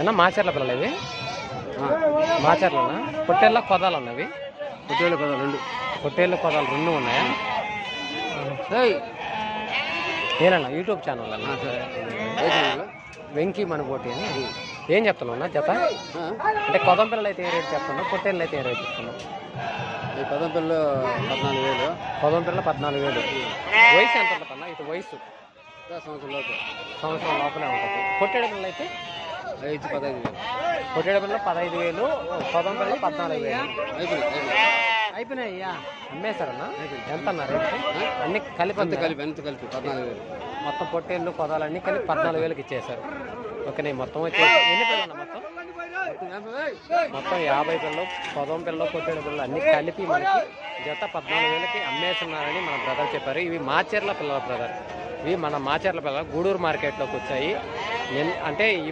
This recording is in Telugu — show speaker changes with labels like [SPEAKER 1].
[SPEAKER 1] అన్న మాచర్ల పిల్లలు ఇవి. మాచర్లనా పొట్టేళ్ళ కొదాలు ఉన్నవి
[SPEAKER 2] పొట్టేళ్ళు కదా రెండు.
[SPEAKER 1] పొట్టేళ్ళు కొదాలు రెండు ఉన్నాయా? ఏనన్నా యూట్యూబ్ ఛానల్ అన్న. వెంకీ మనకోటి అని. ఏం చెప్తున్నావు అన్న జత? అంటే కొదం పిల్లలు అయితే ఏ రేట్ చెప్తున్నావు? పొట్టేళ్ళు అయితే ఏ రేట్ చెప్తున్నావు?
[SPEAKER 2] ఈ పదం పిల్లలు పద్నాలుగు వేలు.
[SPEAKER 1] కొదం పిల్లలు పద్నాలుగు వేలు. వయసు ఎంత ఉంటుంది అన్న ఇటు వయసు.
[SPEAKER 2] సంవత్సరం లోపు.
[SPEAKER 1] సంవత్సరం లోపలే ఉంటుంది. పొట్టేడు పిల్లలు అయితే?
[SPEAKER 2] ఐదు పదహైదు వేలు.
[SPEAKER 1] పిల్లలు పదహైదు వేలు పిల్లలు పద్నాలుగు వేలు. అయిపోయినాయి? అయ్యా అమ్మేశారన్నా ఎంత అన్నారు అన్ని కలిపి
[SPEAKER 2] అంత కలిపి ఎంత కలిపి పద్నాలుగు వేలు.
[SPEAKER 1] మొత్తం పొట్టేళ్ళు కొదాలన్నీ కలిపి పద్నాలుగు వేలకు ఇచ్చేశారు. ఓకే నేను మొత్తం వచ్చి ఎన్ని పిల్లలు మొత్తం? మొత్తం యాభై పిల్లలు పొదం పిల్లలు పొట్టేడు పిల్లలు అన్ని కలిపి మనకి జత పద్నాలుగు వేలకి అమ్మేస్తున్నారని మన బ్రదర్ చెప్పారు. ఇవి మాచర్ల పిల్లల బ్రదర్ ఇవి మన మాచర్ల పిల్లలు గూడూరు మార్కెట్లోకి వచ్చాయి. అంటే ఈ